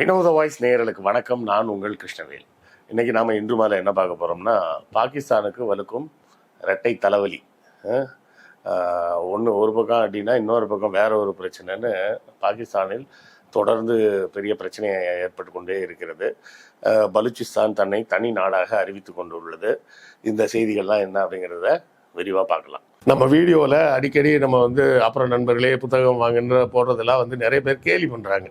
வினோத வாய்ஸ் நேயர்களுக்கு வணக்கம். நான் உங்கள் கிருஷ்ணவேல். இன்னைக்கு நாம இன்று மாலை என்ன பார்க்க போறோம்னா பாகிஸ்தானுக்கு வலுக்கும் இரட்டை தலைவலி. ஒன்று ஒரு பக்கம் அப்படின்னா இன்னொரு பக்கம் வேற ஒரு பிரச்சனைன்னு பாகிஸ்தானில் தொடர்ந்து பெரிய பிரச்சனை ஏற்பட்டு கொண்டே இருக்கிறது. பலுச்சிஸ்தான் தன்னை தனி நாடாக அறிவித்து கொண்டுள்ளது. இந்த செய்திகள்லாம் என்ன அப்படிங்கிறத விரிவாக பார்க்கலாம். நம்ம வீடியோவில் அடிக்கடி நம்ம வந்து அப்புறம் நண்பர்களே புத்தகம் வாங்குன்ற போடுறதெல்லாம் வந்து நிறைய பேர் கேலி பண்ணுறாங்க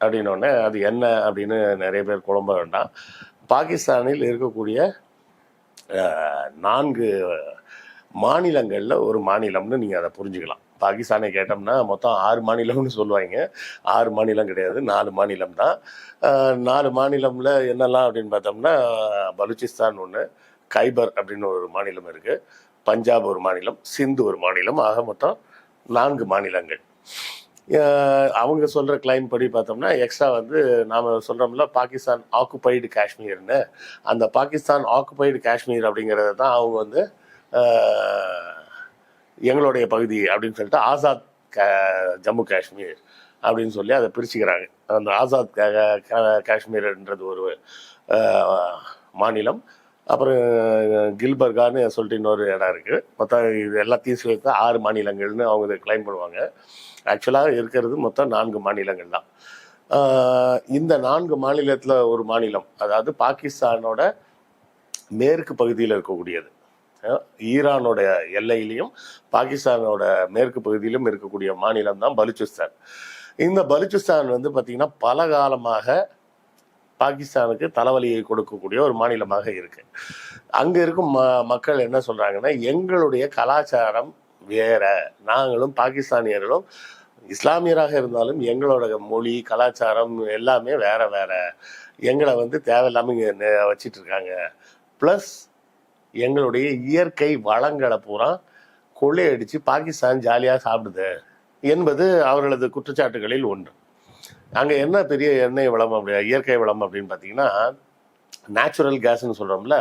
அப்படின்னோடனே அது என்ன? அப்படின்னு நிறைய பேர் குழம்ப வேண்டாம். பாகிஸ்தானில் இருக்கக்கூடிய நான்கு மாநிலங்களில் ஒரு மாநிலம்னு நீங்கள் அதை புரிஞ்சுக்கலாம். பாகிஸ்தானை கேட்டோம்னா மொத்தம் ஆறு மாநிலம்னு சொல்லுவாங்க. ஆறு மாநிலம் கிடையாது நாலு மாநிலம் தான். நாலு மாநிலம்ல என்னெல்லாம் அப்படின்னு பார்த்தோம்னா பலுச்சிஸ்தான் ஒன்று கைபர் அப்படின்னு ஒரு மாநிலம் இருக்குது பஞ்சாப் ஒரு மாநிலம் சிந்து ஒரு மாநிலம். ஆக மொத்தம் நான்கு மாநிலங்கள். அவங்க சொல்கிற கிளைம் படி பார்த்தோம்னா எக்ஸ்ட்ரா வந்து நாம் சொல்கிறோம்ல பாகிஸ்தான் ஆக்குபைடு காஷ்மீர்னு. அந்த பாகிஸ்தான் ஆக்குபைடு காஷ்மீர் அப்படிங்கிறத தான் அவங்க வந்து எங்களுடைய பகுதி அப்படின்னு சொல்லிட்டு ஆசாத் ஜம்மு காஷ்மீர் அப்படின்னு சொல்லி அதை பிரிச்சுக்கிறாங்க. அந்த ஆசாத் கா- காஷ்மீர்ன்றது ஒரு மாநிலம். அப்புறம் கில்பர்கான்னு சொல்லிட்டு இன்னொரு இடம் இருக்குது மொத்தம் இது எல்லாத்தையும் சேர்த்து ஆறு மாநிலங்கள்னு அவங்க இதை கிளைம் பண்ணுவாங்க. ஆக்சுவலாக இருக்கிறது மொத்தம் நான்கு மாநிலங்கள் தான். இந்த நான்கு மாநிலத்தில் ஒரு மாநிலம் அதாவது பாகிஸ்தானோட மேற்கு பகுதியில் இருக்கக்கூடியது. ஈரானோட எல்லையிலையும் பாகிஸ்தானோட மேற்கு பகுதியிலும் இருக்கக்கூடிய மாநிலம் தான் பலுச்சிஸ்தான். இந்த பலுச்சிஸ்தான் வந்து பார்த்திங்கன்னா பல காலமாக பாகிஸ்தானுக்கு தலைவலியை கொடுக்கக்கூடிய ஒரு மாநிலமாக இருக்கு. அங்க இருக்கும் ம மக்கள் என்ன சொல்றாங்கன்னா எங்களுடைய கலாச்சாரம் வேற நாங்களும் பாகிஸ்தானியர்களும் இஸ்லாமியராக இருந்தாலும் எங்களோட மொழி கலாச்சாரம் எல்லாமே வேற வேற. எங்களை வந்து தேவையில்லாம இங்கே வச்சிட்டு இருக்காங்க ப்ளஸ் எங்களுடைய இயற்கை வளங்களை பூரா கொள்ளையடிச்சு பாகிஸ்தான் ஜாலியாக சாப்பிடுது என்பது அவர்களது குற்றச்சாட்டுகளில் ஒன்று. அங்கே என்ன பெரிய எண்ணெய் வளம் அப்படி இயற்கை வளம் அப்படின்னு பார்த்தீங்கன்னா நேச்சுரல் கேஸ்ன்னு சொல்கிறோம்ல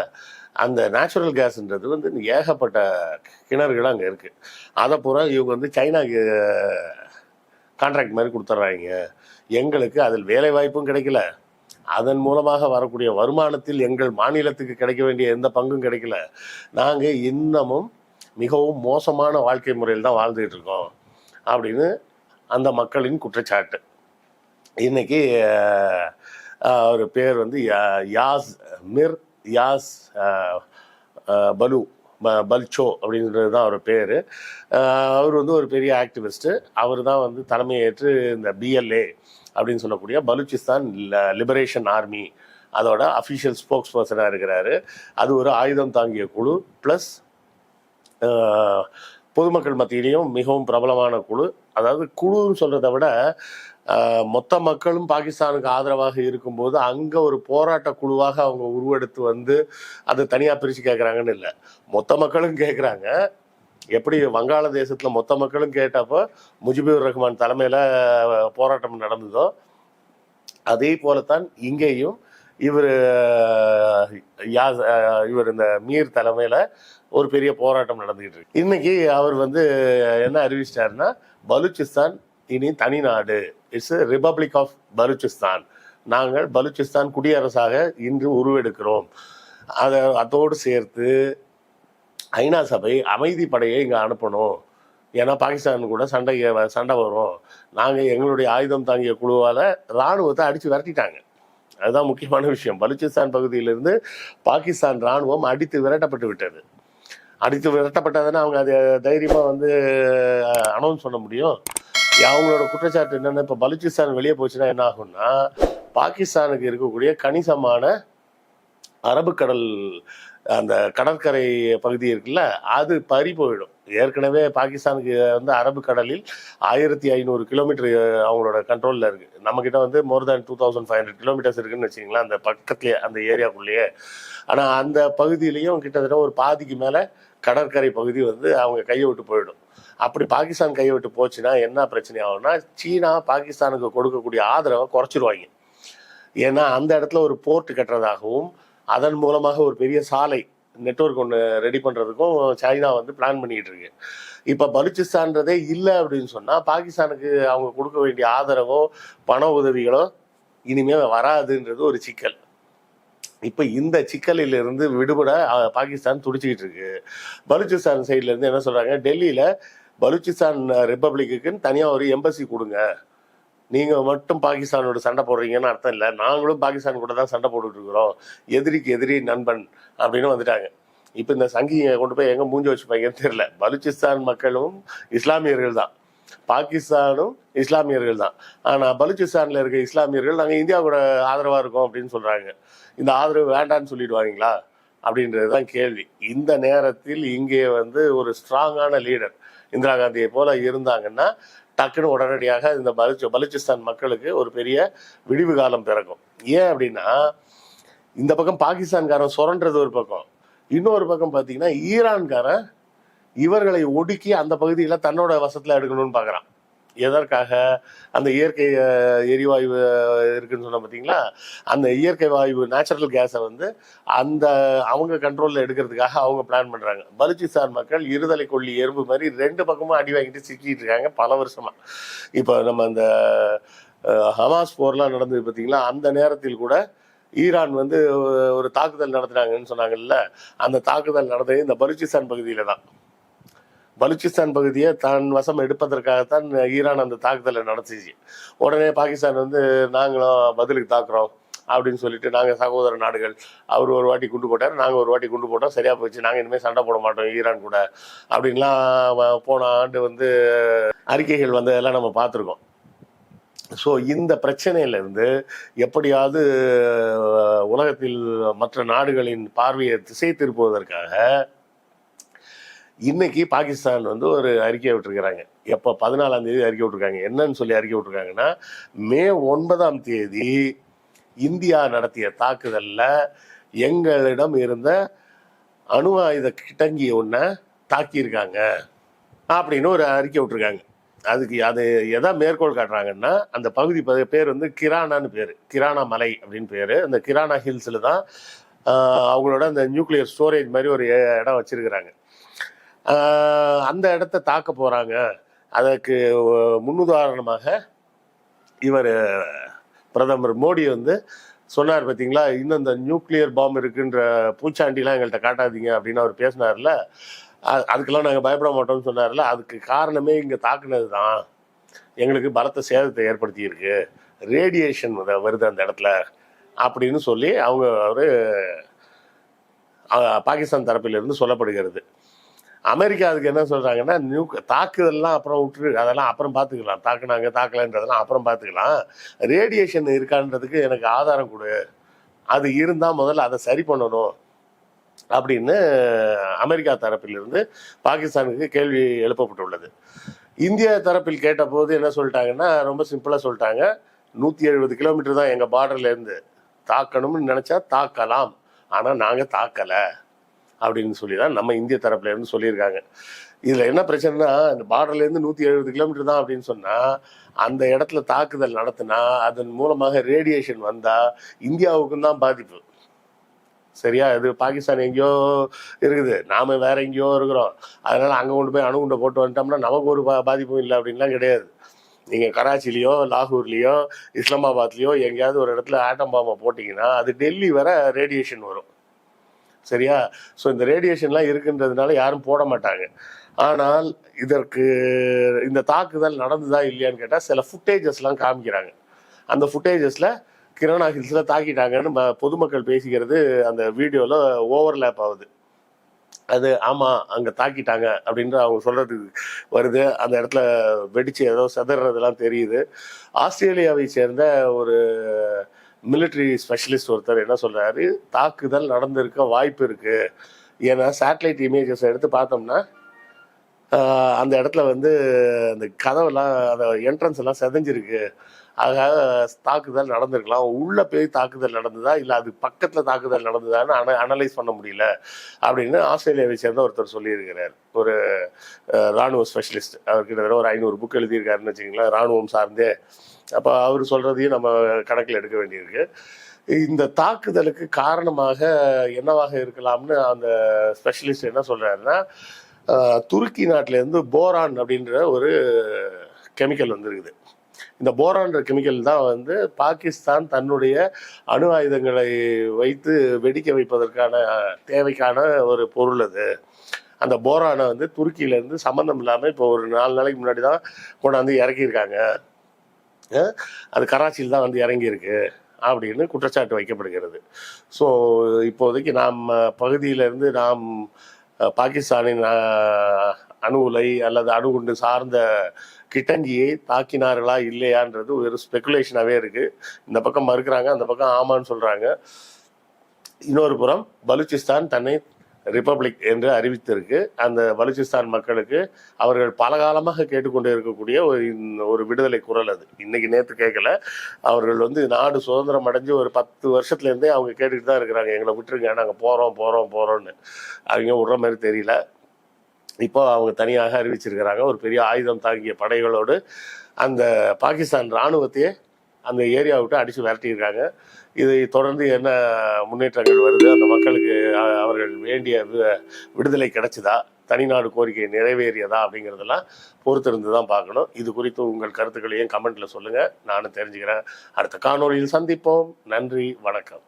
அந்த நேச்சுரல் கேஸ்ன்றது வந்து ஏகப்பட்ட கிணறுகள் அங்கே இருக்குது அதை பூரா இவங்க வந்து சைனாக்கு கான்ட்ராக்ட் மாதிரி கொடுத்துட்றாங்க எங்களுக்கு அதில் வேலை வாய்ப்பும் கிடைக்கல. அதன் மூலமாக வரக்கூடிய வருமானத்தில் எங்கள் மாநிலத்துக்கு கிடைக்க வேண்டிய எந்த பங்கும் கிடைக்கல. நாங்கள் இன்னமும் மிகவும் மோசமான வாழ்க்கை முறையில் தான் வாழ்ந்துகிட்டு இருக்கோம் அப்படின்னு அந்த மக்களின் குற்றச்சாட்டு. இன்னைக்கு அவர் பேர் வந்து யா- யாஸ் மிர் யாஸ் பலு பல்சோ பல்ச்சோ அப்படின்றது தான் அவர் பேர். அவர் வந்து ஒரு பெரிய ஆக்டிவிஸ்ட்டு. அவர் தான் வந்து தலைமையேற்று இந்த பிஎல்ஏ அப்படின்னு சொல்லக்கூடிய பலூச்சிஸ்தான் லிபரேஷன் ஆர்மி அதோட அஃபிஷியல் ஸ்போக்ஸ் பர்சனாக இருக்கிறாரு. அது ஒரு ஆயுதம் தாங்கிய குழு ப்ளஸ் பொதுமக்கள் மத்தியிலையும் மிகவும் பிரபலமான குழு. அதாவது குழுன்னு சொல்கிறத விட மொத்த மக்களும் பாகிஸ்தானுக்கு ஆதரவாக இருக்கும்போது அங்கே ஒரு போராட்ட குழுவாக அவங்க உருவெடுத்து வந்து அது தனியாக பிரித்து கேட்குறாங்கன்னு இல்லை. மொத்த மக்களும் கேட்குறாங்க எப்படி வங்காளதேசத்தில் மொத்த மக்களும் கேட்டப்போ முஜிபுர் ரஹ்மான் தலைமையில் போராட்டம் நடந்ததோ அதே போலத்தான் இங்கேயும் இவர் யா இவர் இந்த மீர் தலைமையில் ஒரு பெரிய போராட்டம் நடந்துகிட்டு இருக்கு. இன்னைக்கு அவர் வந்து என்ன அறிவிச்சிட்டாருன்னா பலூச்சிஸ்தான் இனி தனி நாடு. இட்ஸ் ரிபப்ளிக் ஆஃப் பலுச்சிஸ்தான் நாங்கள் பலுச்சிஸ்தான் குடியரசாக இன்று உருவெடுக்கிறோம். அதை அதோடு சேர்த்து ஐநா சபை அமைதி படையை இங்கே அனுப்பணும். ஏன்னா பாகிஸ்தான் கூட சண்டை சண்டை வரும். நாங்கள் எங்களுடைய ஆயுதம் தாங்கிய குழுவால் இராணுவத்தை அடித்து விரட்டிட்டாங்க. அதுதான் முக்கியமான விஷயம். பலுச்சிஸ்தான் பகுதியிலிருந்து பாகிஸ்தான் இராணுவம் அடித்து விரட்டப்பட்டு விட்டது. அடித்து விரட்டப்பட்டதுன்னா அவங்க அதை தைரியமாக வந்து அனௌன்ஸ் பண்ண முடியும். அவங்களோட குற்றச்சாட்டு என்னன்னா இப்போ பலுச்சிஸ்தான் வெளியே போச்சுன்னா என்ன ஆகும்னா பாகிஸ்தானுக்கு இருக்கக்கூடிய கணிசமான அரபுக்கடல் அந்த கடற்கரை பகுதி இருக்குல்ல அது பறி போயிடும். ஏற்கனவே பாகிஸ்தானுக்கு வந்து அரபு கடலில் ஆயிரத்தி ஐநூறு கிலோமீட்டர் அவங்களோட கண்ட்ரோலில் இருக்கு. நம்ம கிட்ட வந்து more than two thousand five hundred kilometers இருக்குன்னு வச்சுங்களேன் அந்த பக்கத்துலேயே அந்த ஏரியாக்குள்ளேயே ஆனால் அந்த பகுதியிலையும் கிட்டத்தட்ட ஒரு பாதிக்கு மேலே கடற்கரை பகுதி வந்து அவங்க கையை விட்டு போயிடும். அப்படி பாகிஸ்தான் கையை விட்டு போச்சுன்னா என்ன பிரச்சனை ஆகும்னா சீனா பாகிஸ்தானுக்கு கொடுக்கக்கூடிய ஆதரவை குறைச்சிருவாங்க. ஏன்னா அந்த இடத்துல ஒரு போர்ட் கட்டுறதாகவும் அதன் மூலமாக ஒரு பெரிய சாலை நெட்ஒர்க் ஒன்று ரெடி பண்ணுறதுக்கும் சைனா வந்து பிளான் பண்ணிக்கிட்டு இருக்கு. இப்போ பலுச்சிஸ்தான்றதே இல்லை அப்படின்னு சொன்னால் பாகிஸ்தானுக்கு அவங்க கொடுக்க வேண்டிய ஆதரவோ பண உதவிகளோ இனிமேல் வராதுன்றது ஒரு சிக்கல். இப்போ இந்த சிக்கலில் இருந்து விடுபட பாகிஸ்தான் துடிச்சிக்கிட்டு இருக்கு. பலுச்சிஸ்தான் சைட்லேருந்து என்ன சொல்கிறாங்க டெல்லியில் பலுச்சிஸ்தான் ரிப்பப்ளிக்குன்னு தனியாக ஒரு எம்பசி கொடுங்க. நீங்கள் மட்டும் பாகிஸ்தானோட சண்டை போடுறீங்கன்னு அர்த்தம் இல்லை. நாங்களும் பாகிஸ்தான் கூட தான் சண்டை போட்டுட்ருக்குறோம் எதிரிக்கு எதிரி நண்பன். அப்படின்னு வந்துட்டாங்க. இப்போ இந்த சங்கியை கொண்டு போய் எங்க மூஞ்சி வச்சுப்பாங்கன்னு தெரியல. பலுச்சிஸ்தான் மக்களும் இஸ்லாமியர்கள் தான் பாகிஸ்தானும் இஸ்லாமியர்கள் தான் ஆனா பலுச்சிஸ்தான்ல இருக்க இஸ்லாமியர்கள் நாங்க இந்தியா கூட ஆதரவா இருக்கோம் அப்படின்னு சொல்றாங்க. இந்த ஆதரவு வேண்டான்னு சொல்லிடுவாங்களா? அப்படின்றது தான் கேள்வி. இந்த நேரத்தில் இங்கே வந்து ஒரு ஸ்ட்ராங்கான லீடர் இந்திரா காந்தியை போல இருந்தாங்கன்னா டக்குன்னு உடனடியாக இந்த பலுச்சி பலுச்சிஸ்தான் மக்களுக்கு ஒரு பெரிய விடிவு காலம் பிறக்கும். ஏன் அப்படின்னா இந்த பக்கம் பாகிஸ்தான்காரன் சுரண்டுறது ஒரு பக்கம். இன்னொரு பக்கம் பார்த்தீங்கன்னா ஈரான்காரன் இவர்களை ஒடுக்கி அந்த பகுதியில் தன்னோட வசத்தில் எடுக்கணும்னு பார்க்குறான் எதற்காக? அந்த இயற்கை எரிவாயு இருக்குன்னு சொன்ன பார்த்தீங்களா அந்த இயற்கை வாயு நேச்சுரல் கேஸை வந்து அந்த அவங்க கண்ட்ரோலில் எடுக்கிறதுக்காக அவங்க பிளான் பண்ணுறாங்க பலுச்சிஸ்தான் மக்கள் இருதலை கொல்லி எறும்பு மாதிரி ரெண்டு பக்கமும் அடி வாங்கிட்டு சிக்கிட்டு இருக்காங்க பல வருஷமாக இப்போ நம்ம அந்த ஹமாஸ் போர்லாம் நடந்தது பார்த்தீங்களா அந்த நேரத்தில் கூட ஈரான் வந்து ஒரு தாக்குதல் நடத்துனாங்கன்னு சொன்னாங்கல்ல அந்த தாக்குதல் நடந்தது இந்த பலுச்சிஸ்தான் பகுதியில தான். பலுச்சிஸ்தான் பகுதியை தன் வசம் எடுப்பதற்காகத்தான் ஈரான் அந்த தாக்குதலை நடத்திச்சு. உடனே பாகிஸ்தான் வந்து நாங்களும் பதிலுக்கு தாக்குறோம் அப்படின்னு சொல்லிட்டு நாங்கள் சகோதர நாடுகள் அவர் ஒரு வாட்டி குண்டு போட்டார் நாங்கள் ஒரு வாட்டி குண்டு போட்டோம் சரியாக போச்சு நாங்கள் இனிமேல் சண்டை போட மாட்டோம் ஈரான் கூட அப்படின்லாம் போன ஆண்டு வந்து அறிக்கைகள் வந்ததெல்லாம் நம்ம பார்த்துருக்கோம். ஸோ இந்த பிரச்சனையிலேருந்து எப்படியாவது உலகத்தில் மற்ற நாடுகளின் பார்வையை திசை திருப்புவதற்காக இன்னைக்கு பாகிஸ்தான் வந்து ஒரு அறிக்கை விட்டுருக்குறாங்க. எப்போ பதினாலாம் தேதி அறிக்கை விட்டுருக்காங்க. என்னன்னு சொல்லி அறிக்கை விட்டுருக்காங்கன்னா மே ஒன்பதாம் தேதி இந்தியா நடத்திய தாக்குதலில் எங்களிடம் இருந்த அணு ஆயுத கிட்டங்கி ஒன்றை தாக்கியிருக்காங்க. அப்படின்னு ஒரு அறிக்கை விட்டுருக்காங்க. அதுக்கு அது எதை மேற்கோள் காட்டுறாங்கன்னா அந்த பகுதி பேர் வந்து கிரானான்னு பேர். கிரானா மலை அப்படின்னு பேர். அந்த கிரானா ஹில்ஸில் தான் அவங்களோட அந்த நியூக்ளியர் ஸ்டோரேஜ் மாதிரி ஒரு இடம் வச்சிருக்கிறாங்க. அந்த இடத்த தாக்க போகிறாங்க அதற்கு முன்னுதாரணமாக இவர் பிரதமர் மோடி வந்து சொன்னார் பார்த்தீங்களா இன்னும் இந்த நியூக்ளியர் பாம்பு இருக்குன்ற பூச்சாண்டிலாம் எங்கள்கிட்ட காட்டாதீங்க அப்படின்னு அவர் பேசினார்ல. அதுக்கெல்லாம் நாங்கள் பயப்பட மாட்டோம்னு சொன்னார்ல. அதுக்கு காரணமே இங்கே தாக்குனது தான் எங்களுக்கு பலத்த சேதத்தை ஏற்படுத்தியிருக்கு. ரேடியேஷன் வருது அந்த இடத்துல அப்படின்னு சொல்லி அவங்க ஒரு பாகிஸ்தான் தரப்பிலிருந்து சொல்லப்படுகிறது. அமெரிக்கா அதுக்கு என்ன சொல்கிறாங்கன்னா நியூ தாக்குதல்லாம் அப்புறம் விட்டுரு அதெல்லாம் அப்புறம் பார்த்துக்கலாம் தாக்குனாங்க தாக்கலன்றதெல்லாம் அப்புறம் பார்த்துக்கலாம் ரேடியேஷன் இருக்கான்றதுக்கு எனக்கு ஆதாரம் கொடு. அது இருந்தால் முதல்ல அதை சரி பண்ணணும். அப்படின்னு அமெரிக்கா தரப்பிலிருந்து பாகிஸ்தானுக்கு கேள்வி எழுப்பப்பட்டுள்ளது. இந்திய தரப்பில் கேட்டபோது என்ன சொல்லிட்டாங்கன்னா ரொம்ப சிம்பிளாக சொல்லிட்டாங்க. நூற்றி எழுபது கிலோமீட்டர் தான் எங்கள் பார்டர்லேருந்து தாக்கணும்னு நினச்சா தாக்கலாம். ஆனால் நாங்கள் தாக்கலை அப்படின்னு சொல்லி தான் நம்ம இந்திய தரப்புல இருந்து சொல்லியிருக்காங்க. இதில் என்ன பிரச்சனைனா இந்த பார்டர்லேருந்து நூற்றி எழுபது கிலோமீட்டர் தான் அப்படின்னு சொன்னால் அந்த இடத்துல தாக்குதல் நடத்தினா அதன் மூலமாக ரேடியேஷன் வந்தால் இந்தியாவுக்கும் தான் பாதிப்பு. சரியா? இது பாகிஸ்தான் எங்கேயோ இருக்குது. நாம வேற எங்கேயோ இருக்கிறோம். அதனால அங்கே கொண்டு போய் அணுகுண்டை போட்டு வந்துட்டோம்னா நமக்கு ஒரு பா பாதிப்பும் இல்லை அப்படின்லாம் கிடையாது. நீங்கள் கராச்சிலேயோ லாகூர்லேயோ இஸ்லாமாபாத்லேயோ எங்கேயாவது ஒரு இடத்துல ஆட்டம் பாம்பை போட்டிங்கன்னா அது டெல்லி வர ரேடியேஷன் வரும். சரியா? ஸோ இந்த ரேடியேஷன்லாம் இருக்குன்றதுனால யாரும் போட மாட்டாங்க. ஆனால் இதற்கு இந்த தாக்குதல் நடந்ததா இல்லையான்னு கேட்டால் சில ஃபுட்டேஜஸ்லாம் காமிக்கிறாங்க. அந்த ஃபுட்டேஜஸில் கிரணா ஹில்ஸில் தாக்கிட்டாங்கன்னு பொதுமக்கள் பேசிக்கிறது அந்த வீடியோவில் ஓவர்லேப் ஆகுது. அது ஆமா அங்க தாக்கிட்டாங்க அப்படின்ற அவங்க சொல்றது வருது. அந்த இடத்துல வெடிச்சு ஏதோ செதறதெல்லாம் தெரியுது. ஆஸ்திரேலியாவை சேர்ந்த ஒரு மிலிட்ரி ஸ்பெஷலிஸ்ட் ஒருத்தர் என்ன சொல்றாரு? தாக்குதல் நடந்திருக்க வாய்ப்பு இருக்கு. ஏன்னா சேட்டலைட் இமேஜஸ் எடுத்து பார்த்தோம்னா அந்த இடத்துல வந்து அந்த கதவெல்லாம் அந்த என்ட்ரன்ஸ் எல்லாம் செதஞ்சிருக்கு. ஆக தாக்குதல் நடந்திருக்கலாம். உள்ள போய் தாக்குதல் நடந்ததா? இல்லை அது பக்கத்தில் தாக்குதல் நடந்ததான்னு அன அனலைஸ் பண்ண முடியல அப்படின்னு ஆஸ்திரேலியாவை சேர்ந்த ஒருத்தர் சொல்லியிருக்கிறார். ஒரு ராணுவ ஸ்பெஷலிஸ்ட் அவர் கிட்டத்தட்ட ஒரு ஐநூறு புக் எழுதியிருக்காருன்னு வச்சுங்களேன் ராணுவம் சார்ந்தே. அப்போ அவர் சொல்கிறதையும் நம்ம கணக்கில் எடுக்க வேண்டியிருக்கு. இந்த தாக்குதலுக்கு காரணமாக என்னவாக இருக்கலாம்னு அந்த ஸ்பெஷலிஸ்ட் என்ன சொல்கிறாருன்னா துருக்கி நாட்டிலேருந்து போரான் அப்படின்ற ஒரு கெமிக்கல் வந்துருக்குது. இந்த போரான்ற கெமிக்கல் தான் வந்து பாகிஸ்தான் தன்னுடைய அணு ஆயுதங்களை வைத்து வெடிக்க வைப்பதற்கான தேவைக்கான ஒரு பொருள் அது. அந்த போரானை வந்து துருக்கியிலேருந்து சம்மந்தம் இல்லாமல் இப்போ ஒரு நாலு நாளைக்கு முன்னாடி தான் கொண்டாந்து இறக்கியிருக்காங்க. அஹ் அது கராச்சியில் தான் வந்து இறங்கியிருக்கு அப்படின்னு குற்றச்சாட்டு வைக்கப்படுகிறது. ஸோ இப்போதைக்கு நாம் பகுதியிலிருந்து நாம் பாகிஸ்தானின் அணு உலை அல்லது அணுகுண்டு சார்ந்த கிட்டஞ்சியை தாக்கினார்களா இல்லையான்றது ஒரு ஸ்பெகுலேஷனாகவே இருக்கு. இந்த பக்கம் மறுக்கிறாங்க அந்த பக்கம் ஆமான்னு சொல்றாங்க. இன்னொரு புறம் பலூச்சிஸ்தான் தன்னை ரிப்பப்ளிக் என்று அறிவித்திருக்கு. அந்த பலுச்சிஸ்தான் மக்களுக்கு அவர்கள் பல காலமாக கேட்டுக்கொண்டே இருக்கக்கூடிய ஒரு ஒரு விடுதலை குரல் அது. இன்னைக்கு நேற்று கேட்கல அவர்கள் வந்து நாடு சுதந்திரம் அடைஞ்சு ஒரு பத்து வருஷத்துலேருந்தே அவங்க கேட்டுக்கிட்டு தான் இருக்கிறாங்க. எங்களை விட்டுருங்க நாங்கள் போகிறோம் போகிறோம் போகிறோம்னு அவங்க விடுற மாதிரி தெரியல. இப்போ அவங்க தனியாக அறிவிச்சிருக்கிறாங்க. ஒரு பெரிய ஆயுதம் தாங்கிய படைகளோடு அந்த பாகிஸ்தான் இராணுவத்தையே அந்த ஏரியா விட்டு அடித்து விரட்டியிருக்காங்க. இதை தொடர்ந்து என்ன முன்னேற்றங்கள் வருது? அந்த மக்களுக்கு அவர்கள் வேண்டிய வி- விடுதலை கிடைச்சதா? தனிநாடு கோரிக்கை நிறைவேறியதா? அப்படிங்கிறதெல்லாம் பொறுத்திருந்து தான் பார்க்கணும். இது குறித்து உங்கள் கருத்துக்களையும் கமெண்ட்ல சொல்லுங்க. நானும் தெரிஞ்சுக்கிறேன். அடுத்த காணொலியில் சந்திப்போம். நன்றி. வணக்கம்.